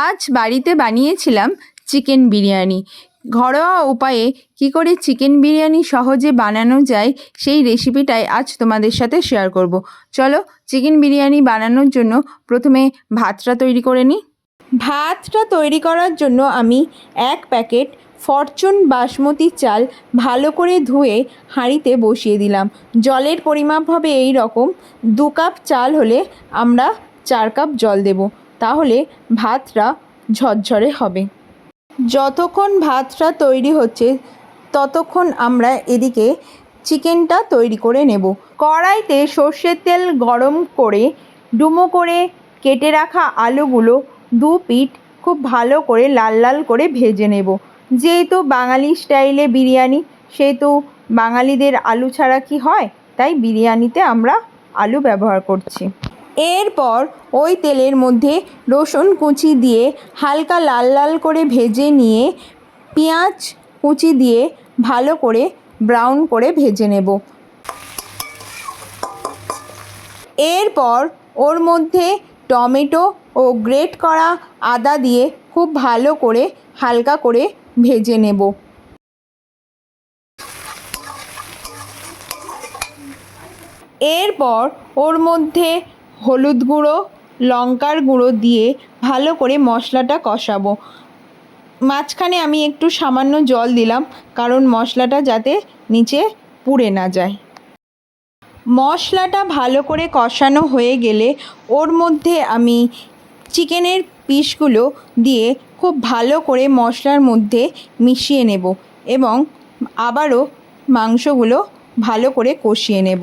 আজ বাড়িতে বানিয়েছিলাম চিকেন বিরিয়ানি। ঘরোয়া উপায়ে কী করে চিকেন বিরিয়ানি সহজে বানানো যায় সেই রেসিপিটাই আজ তোমাদের সাথে শেয়ার করব। চলো চিকেন বিরিয়ানি বানানোর জন্য প্রথমে ভাতটা তৈরি করে নিই। ভাতটা তৈরি করার জন্য আমি এক প্যাকেট ফরচুন বাসমতি চাল ভালো করে ধুয়ে হাঁড়িতে বসিয়ে দিলাম। জলের পরিমাপ হবে এই রকম। দু কাপ চাল হলে আমরা চার কাপ জল দেব। তাহলে ভাতটা ঝরঝরে হবে। যতক্ষণ ভাতটা তৈরি হচ্ছে, ততক্ষণ আমরা এদিকে চিকেনটা তৈরি করে নেব। কড়াইতে সর্ষের তেল গরম করে, ডুমো করে কেটে রাখা আলুগুলো দু পিঠ খুব ভালো করে লাল লাল করে ভেজে নেব। যেহেতু বাঙালি স্টাইলে বিরিয়ানি, সেহেতু বাঙালিদের আলু ছাড়া কি হয়? তাই বিরিয়ানিতে আমরা আলু ব্যবহার করছি। এরপর ওই তেলের মধ্যে রসুন কুচি দিয়ে হালকা লাল লাল করে ভেজে নিয়ে পেঁয়াজ কুচি দিয়ে ভালো করে ব্রাউন করে ভেজে নেব। এরপর ওর মধ্যে টমেটো ও গ্রেট করা আদা দিয়ে খুব ভালো করে হালকা করে ভেজে নেব। এরপর ওর মধ্যে হলুদ গুঁড়ো, লঙ্কার গুঁড়ো দিয়ে ভালো করে মশলাটা কষাবো। মাঝখানে আমি একটু সামান্য জল দিলাম, কারণ মশলাটা যাতে নিচে পুড়ে না যায়। মশলাটা ভালো করে কষানো হয়ে গেলে ওর মধ্যে আমি চিকেনের পিসগুলো দিয়ে খুব ভালো করে মশলার মধ্যে মিশিয়ে নেব এবং আবারও মাংসগুলো ভালো করে কষিয়ে নেব।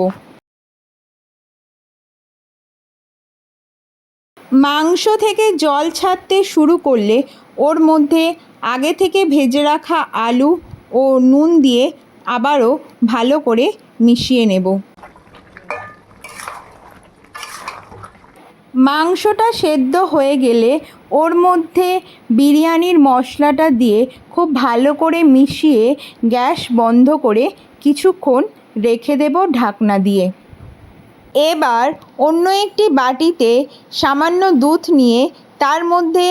মাংস থেকে জল ছাড়তে শুরু করলে ওর মধ্যে আগে থেকে ভেজে রাখা আলু ও নুন দিয়ে আবারও ভালো করে মিশিয়ে নেব। মাংসটা সেদ্ধ হয়ে গেলে ওর মধ্যে বিরিয়ানির মশলাটা দিয়ে খুব ভালো করে মিশিয়ে গ্যাস বন্ধ করে কিছুক্ষণ রেখে দেব ঢাকনা দিয়ে। এবার অন্য একটি বাটিতে সামান্য দুধ নিয়ে তার মধ্যে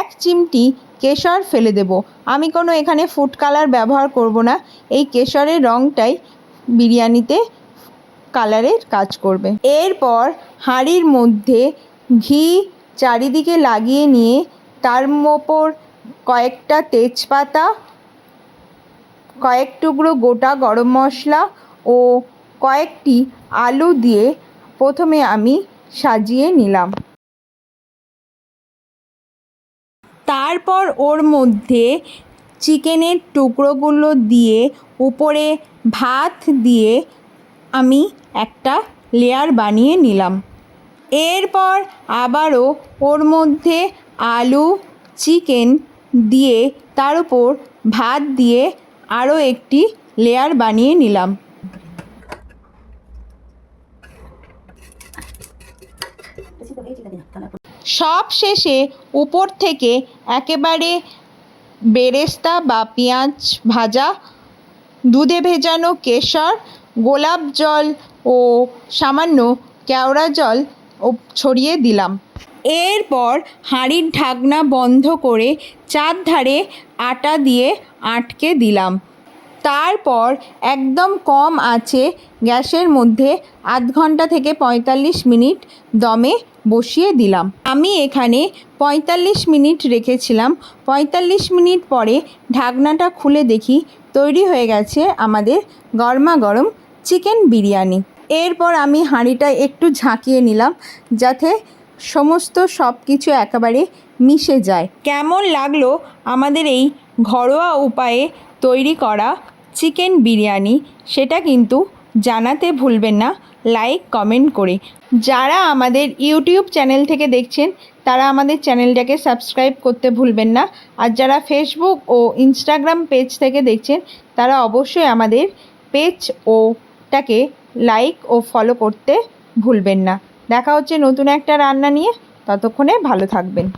এক চিমটি কেশর ফেলে দেব। আমি কোনো এখানে ফুড কালার ব্যবহার করব না। এই কেশরের রঙটাই বিরিয়ানিতে কালারের কাজ করবে। এরপর হাঁড়ির মধ্যে ঘি চারিদিকে লাগিয়ে নিয়ে তার ওপর কয়েকটা তেজপাতা, কয়েক টুকরো গোটা গরম মশলা ও কয়েকটি আলু দিয়ে প্রথমে আমি সাজিয়ে নিলাম। তারপর ওর মধ্যে চিকেনের টুকরোগুলো দিয়ে উপরে ভাত দিয়ে আমি একটা লেয়ার বানিয়ে নিলাম। এরপর আবারও ওর মধ্যে আলু, চিকেন দিয়ে তার উপর ভাত দিয়ে আরও একটি লেয়ার বানিয়ে নিলাম। সব শেষে উপর থেকে একেবারে বেরেস্তা বা পেঁয়াজ ভাজা, দুধে ভেজানো কেশর, গোলাপ জল ও সামান্য কেওড়া জল ছড়িয়ে দিলাম। এরপর হাঁড়ির ঢাকনা বন্ধ করে চারধারে আটা দিয়ে আটকে দিলাম। তারপর একদম কম আছে গ্যাসের মধ্যে আধ ঘণ্টা থেকে পঁয়তাল্লিশ মিনিট দমে বসিয়ে দিলাম। আমি এখানে পঁয়তাল্লিশ মিনিট রেখেছিলাম। পঁয়তাল্লিশ মিনিট পরে ঢাকনাটা খুলে দেখি তৈরি হয়ে গেছে আমাদের গরমা গরম চিকেন বিরিয়ানি। এরপর আমি হাঁড়িটা একটু ঝাঁকিয়ে নিলাম যাতে সমস্ত সব কিছু একেবারে মিশে যায়। কেমন লাগল আমাদের এই ঘরোয়া উপায়ে তৈরি করা চিকেন বিরিয়ানি, সেটা কিন্তু জানাতে ভুলবেন না। লাইক, কমেন্ট করে। যারা আমাদের ইউটিউব চ্যানেল থেকে দেখছেন, তারা আমাদের চ্যানেলটাকে সাবস্ক্রাইব করতে ভুলবেন না। আর যারা ফেসবুক ও ইনস্টাগ্রাম পেজ থেকে দেখছেন, তারা অবশ্যই আমাদের পেজ ওটাকে লাইক ও ফলো করতে ভুলবেন না। দেখা হচ্ছে নতুন একটা রান্না নিয়ে। ততক্ষণে ভালো থাকবেন।